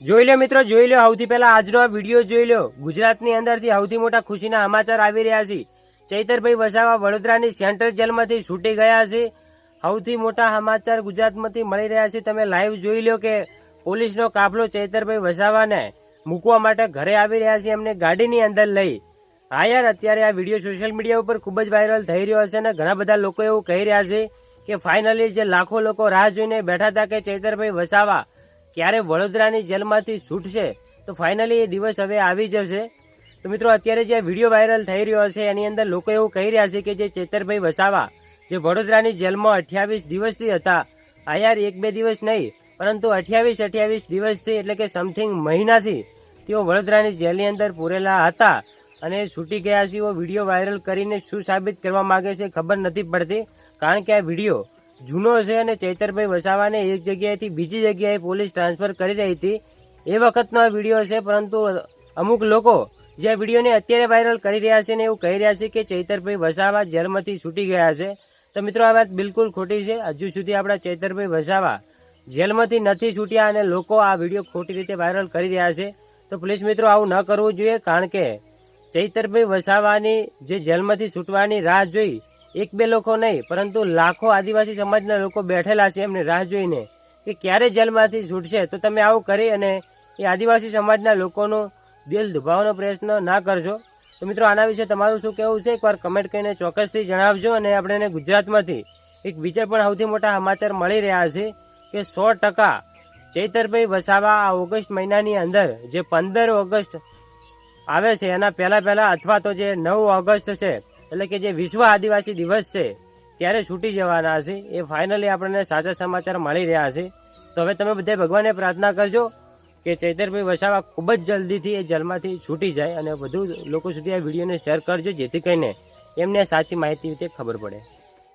જોઈ લો મિત્રો, જોઈ લો. સૌથી પહેલા આજનો આ વીડિયો જોઈ લો. ગુજરાતની અંદરથી સૌથી મોટા ખુશીના સમાચાર આવી રહ્યા છે. ચૈતરભાઈ વસાવા વડોદરાની સેન્ટ્રલ જેલમાંથી છૂટી ગયા છે. સૌથી મોટા સમાચાર ગુજરાતમાંથી મળી રહ્યા છે. તમે લાઈવ જોઈ લો કે પોલીસનો કાફલો ચૈતરભાઈ વસાવાને મૂકવા માટે ઘરે આવી રહ્યા છે, એમને ગાડીની અંદર લઈ. હા યાર, અત્યારે આ વીડિયો સોશિયલ મીડિયા ઉપર ખૂબ જ વાયરલ થઈ રહ્યો છે અને ઘણા બધા લોકો એવું કહી રહ્યા છે કે ફાઇનલી જે લાખો લોકો રાહ જોઈને બેઠા હતા કે ચૈતરભાઈ વસાવા ક્યારે વડોદરાની જેલમાંથી છૂટશે તો ફાઇનલી એ દિવસ હવે આવી જશે. તો મિત્રો, અત્યારે જે વીડિયો વાયરલ થઈ રહ્યો છે એની અંદર લોકો એવું કહી રહ્યા છે કે જે ચેતરભાઈ વસાવા, જે વડોદરાની જેલમાં અઠ્યાવીસ દિવસથી હતા, આ યાર એક બે દિવસ નહીં, પરંતુ અઠ્યાવીસ અઠ્યાવીસ દિવસથી એટલે કે સમથિંગ મહિનાથી તેઓ વડોદરાની જેલની અંદર પૂરેલા હતા અને છૂટી ગયા છે. એવો વીડિયો વાયરલ કરીને શું સાબિત કરવા માંગે છે ખબર નથી પડતી. કારણ કે આ વીડિયો જૂનો છે અને ચૈતરભાઈ વસાવાને એક જગ્યાએથી બીજી જગ્યાએ પોલીસ ટ્રાન્સફર કરી રહી હતી. એ વખતનો આ વીડિયો છે, પરંતુ અમુક લોકો જે આ વિડીયોને અત્યારે વાયરલ કરી રહ્યા છે ને એવું કહી રહ્યા છે કે ચૈતરભાઈ વસાવા જેલમાંથી છૂટી ગયા છે. તો મિત્રો, આ વાત બિલકુલ ખોટી છે. હજુ સુધી આપણા ચૈતરભાઈ વસાવા જેલમાંથી નથી છૂટ્યા અને લોકો આ વીડિયો ખોટી રીતે વાયરલ કરી રહ્યા છે. તો પ્લીઝ મિત્રો, આવું ન કરવું જોઈએ, કારણ કે ચૈતરભાઈ વસાવાની જે જેલમાંથી છૂટવાની રાહ જોઈ એક બે લોકો નહીં, પરંતુ લાખો આદિવાસી સમાજના લોકો બેઠેલા છે એમને રાહ જોઈને કે ક્યારે જેલમાંથી છૂટશે. તો તમે આવું કરી અને એ આદિવાસી સમાજના લોકોનું દિલ દુભાવવાનો પ્રયત્ન ના કરજો. તો મિત્રો, આના વિશે તમારું શું કહેવું છે? એકવાર કમેન્ટ કરીને ચોક્કસથી જણાવજો અને આપણે એને ગુજરાતમાંથી એક બીજા પણ સૌથી મોટા સમાચાર મળી રહ્યા છે કે સો ટકા ચૈતરભાઈ વસાવા આ ઓગસ્ટ મહિનાની અંદર જે પંદર ઓગસ્ટ આવે છે, એના પહેલાં પહેલાં અથવા તો જે નવ ઓગસ્ટ છે એટલે કે જે વિશ્વ આદિવાસી દિવસ છે, ત્યારે છૂટી જવાના છે. એ ફાઇનલી આપણને સાચા સમાચાર મળી રહ્યા છે. તો હવે તમે બધા ભગવાનને પ્રાર્થના કરજો કે ચૈતરભાઈ વસાવા ખૂબ જ જલ્દીથી એ જેલમાંથી છૂટી જાય અને વધુ લોકો સુધી આ વિડીયોને શેર કરજો, જેથી કરીને એમને સાચી માહિતી રીતે ખબર પડે.